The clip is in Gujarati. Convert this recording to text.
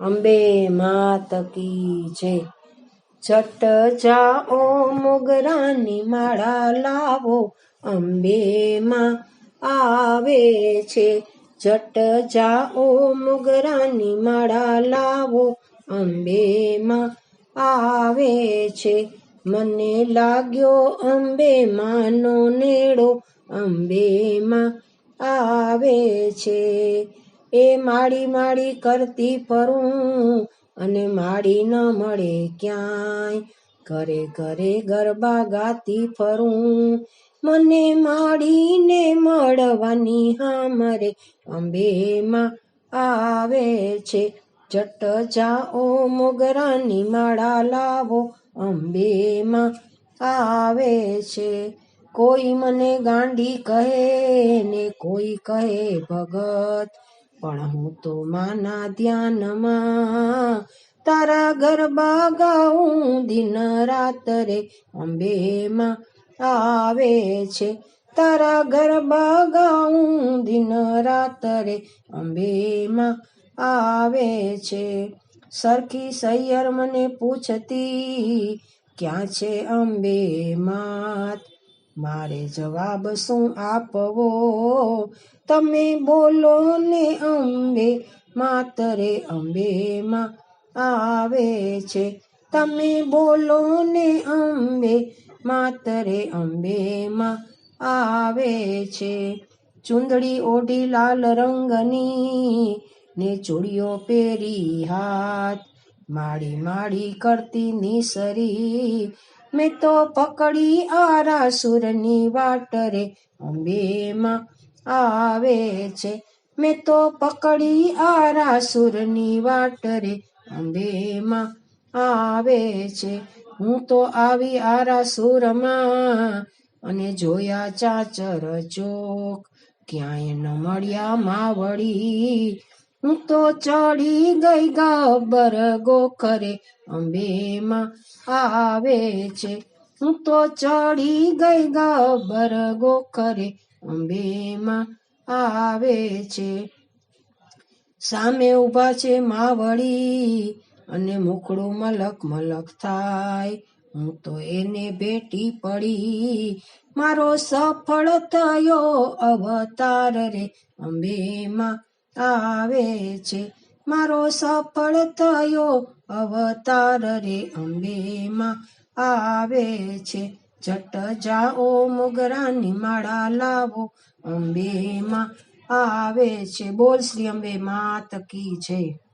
અંબે માત કી જય. છટ જાઓ મોગરાની માળા લાવો, અંબે માં આવે છે. જટ જાઓ મોગરાની માળા લાવો, અંબે માં આવે છે. મને લાગ્યો અંબે માનો નેડો, અંબે માં આવે છે. એ માડી માડી કરતી ફરું, અને માડી ન મળે ક્યાંય. ઘરે ઘરે ગરબા ગાતી ફરું, મને માડીને મળવાની હામરે અંબેમાં આવે છે. જટ જાઓ મોગરાની માળા લાવો, અંબેમાં આવે છે. કોઈ મને ગાંડી કહે ને કોઈ કહે ભગત પણ હું તો માના ધ્યાનમાં તારા ગરબા ગાઉં દિન રાત રે અંબેમાં આવે છે તારા ગરબા ગાઉં દિન રાત રે અંબેમાં આવે છે સરખી સૈયર મને પૂછતી ક્યાં છે અંબે માત મારે જવાબ શું આપવો? તમે બોલો ને અંબે, માતરે અંબેમાં આવે છે. તમે બોલો ને અંબે, માતરે અંબેમાં આવે છે. ચુંદડી ઓઢી લાલ રંગની ને ચૂડીઓ પહેરી હાથ, માડી માડી કરતી નિસરી મેં તો પકડી આરા સુરની વાટ રે અંબેમાં આવે છે. મેં તો પકડી આરા સુરની વાટ રે અંબેમાં આવે છે. હું તો આવી આરા સુરમાં અને જોયા ચાચર ચોક. ક્યાંય ન મળ્યા માવડી હું તો ચડી ગઈ ગબ્બર ગોખરે અંબેમાં આવે છે. હું તો ચડી ગઈ ગબ્બર ગોખરે અંબેમાં આવે છે. સામે ઊભા છે માવડી અને મુખડું મલક મલક થાય. હું તો એને ભેટી પડી. મારો સફળ થયો અવતાર રે અંબેમાં. આવે છે. મારો સફળ થયો અવતાર રે અંબેમાં આવે છે. જટ જાઓ મોગરાની માળા લાવો અંબેમાં આવે છે. બોલ શ્રી અંબે, માત કી જય.